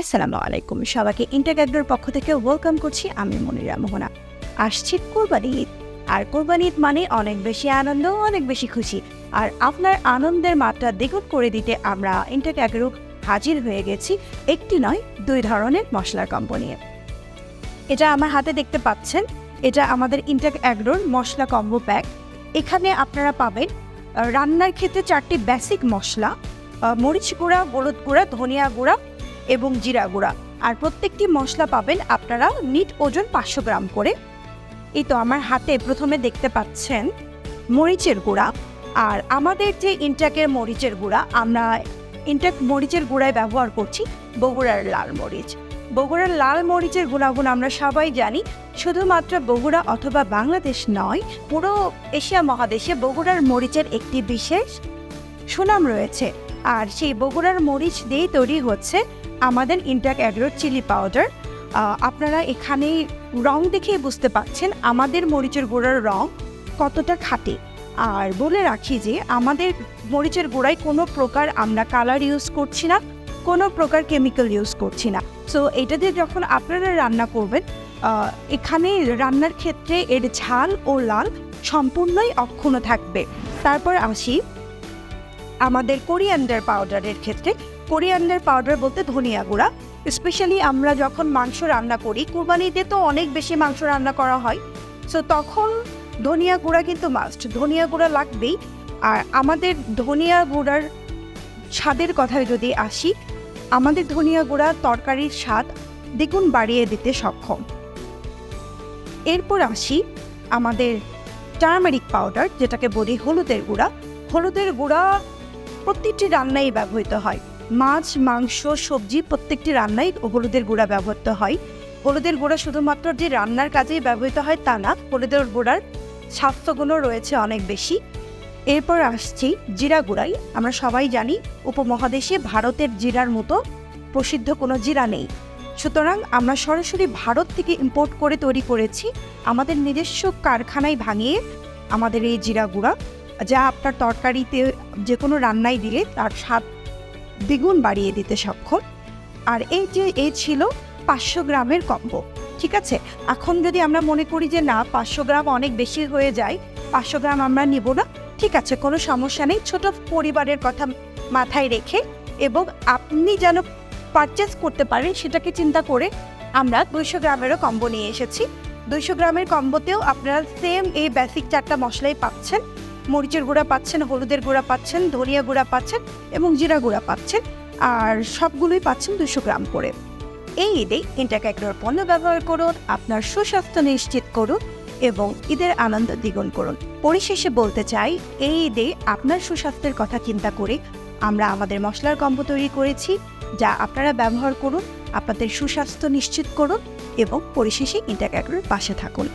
আসসালামু আলাইকুম। সবাইকে ইন্টারগ্যাগ্রোর পক্ষ থেকে ওয়েলকাম করছি আমি মনিরা মোহনা। আসছি কোরবানি ঈদ। আর কোরবানি ঈদ মানে অনেক বেশি আনন্দ, অনেক বেশি খুশি। আর আপনার আনন্দের মাত্রা দ্বিগুণ করে দিতে আমরা ইন্টারগ্যাগ্রো হাজির হয়ে গেছি একটি নয়, দুই ধরনের মশলার কোম্পানি এটা আমার হাতে দেখতে পাচ্ছেন। এটা আমাদের ইন্টাক অ্যাগ্রোর মশলা কম্বো প্যাক এখানে আপনারা পাবেন রান্নার ক্ষেত্রে চারটি বেসিক মশলা মরিচ গুঁড়া, হলুদ গুঁড়া, ধনিয়া গুঁড়া এবং জিরা গুঁড়া। আর প্রত্যেকটি মশলা পাবেন আপনারা নিট ওজন পাঁচশো গ্রাম করে। এই তো আমার হাতে প্রথমে দেখতে পাচ্ছেন মরিচের গুঁড়া। আর আমাদের যে ইনটাকের মরিচের গুঁড়া, আমরা ইনটাক মরিচের গুঁড়ায় ব্যবহার করছি বগুড়ার লাল মরিচ। বগুড়ার লাল মরিচের গুণাগুণ আমরা সবাই জানি, শুধুমাত্র বগুড়া অথবা বাংলাদেশ নয়, পুরো এশিয়া মহাদেশে বগুড়ার মরিচের একটি বিশেষ সুনাম রয়েছে। আর সেই বগুড়ার মরিচ দিয়েই তৈরি হচ্ছে আমাদের ইন্টাক অ্যাগ্রোর চিলি পাউডার আপনারা এখানে রং দেখেই বুঝতে পারছেন আমাদের মরিচের গুঁড়ার রং কতটা খাটে। আর বলে রাখি যে, আমাদের মরিচের গুঁড়ায় কোনো প্রকার আমরা কালার ইউজ করছি না, কোনো প্রকার কেমিক্যাল ইউজ করছি না। সো এটা দিয়ে যখন আপনারা রান্না করবেন এখানে রান্নার ক্ষেত্রে এর ঝাল ও লাল সম্পূর্ণই অক্ষুণ্ণ থাকবে। তারপর আসি আমাদের কোরিয়ান্ডার পাউডারের ক্ষেত্রে। কোরিয়ান্ডার পাউডার বলতে ধনিয়া গুঁড়া। স্পেশালি আমরা যখন মাংস রান্না করি, কুরবানিতে তো অনেক বেশি মাংস রান্না করা হয়। সো তখন ধনিয়া গুঁড়া কিন্তু মাস্ট ধনিয়া গুঁড়া লাগবেই। আর আমাদের ধনিয়া গুঁড়ার স্বাদের কথায় যদি আসি, আমাদের ধনিয়া গুঁড়া তরকারির স্বাদ দ্বিগুণ বাড়িয়ে দিতে সক্ষম। এরপর আসি আমাদের টার্মারিক পাউডার যেটাকে বলি হলুদের গুঁড়া। হলুদের গুঁড়া প্রতিটি রান্নায় ব্যবহৃত হয়। মাছ, মাংস, সবজি প্রত্যেকটি রান্নায় হলুদের গুঁড়া ব্যবহৃত হয়। হলুদের গুঁড়া শুধুমাত্র যে রান্নার কাজেই ব্যবহৃত হয় তা না, হলুদের গুঁড়ার স্বাস্থ্যগুণও রয়েছে অনেক বেশি। এরপর আসছি জিরা গুঁড়াই আমরা সবাই জানি উপমহাদেশে ভারতের জিরার মতো প্রসিদ্ধ কোনো জিরা নেই। সুতরাং আমরা সরাসরি ভারত থেকে ইম্পোর্ট করে তৈরি করেছি আমাদের নিজস্ব কারখানায় ভাঙিয়ে আমাদের এই জিরা গুঁড়া, যা আপনার তরকারিতে যে কোনো রান্নায় দিলে তার স্বাদ দ্বিগুণ বাড়িয়ে দিতে সক্ষম। আর এই যে, এই ছিল পাঁচশো গ্রামের কম্বো, ঠিক আছে? এখন যদি আমরা মনে করি যে, না, পাঁচশো গ্রাম অনেক বেশি হয়ে যায়, পাঁচশো গ্রাম আমরা নিব না, ঠিক আছে, কোনো সমস্যা নেই। ছোট পরিবারের কথা মাথায় রেখে এবং আপনি যেন পারচেস করতে পারেন, সেটাকে চিন্তা করে আমরা দুইশো গ্রামেরও কম্বো নিয়ে এসেছি। দুইশো গ্রামের কম্বোতেও আপনারা সেম এই বেসিক চারটা মশলাই পাচ্ছেন। মরিচের গুঁড়া পাচ্ছেন, হলুদের গুঁড়া পাচ্ছেন, ধনিয়া গুঁড়া পাচ্ছেন এবং জিরা গুঁড়া পাচ্ছেন আর সবগুলোই পাচ্ছেন দুশো গ্রাম করে। এই ঈদে ইন্টারক্যাক্টর পণ্য ব্যবহার করুন, আপনার সুস্বাস্থ্য নিশ্চিত করুন এবং ঈদের আনন্দ দ্বিগুণ করুন। পরিশেষে বলতে চাই, এই ঈদে আপনার সুস্বাস্থ্যের কথা চিন্তা করে আমরা আমাদের মশলার কম্বো তৈরি করেছি, যা আপনারা ব্যবহার করুন, আপনাদের সুস্বাস্থ্য নিশ্চিত করুন এবং পরিশেষে ইন্টারক্যাক্টরের পাশে থাকুন।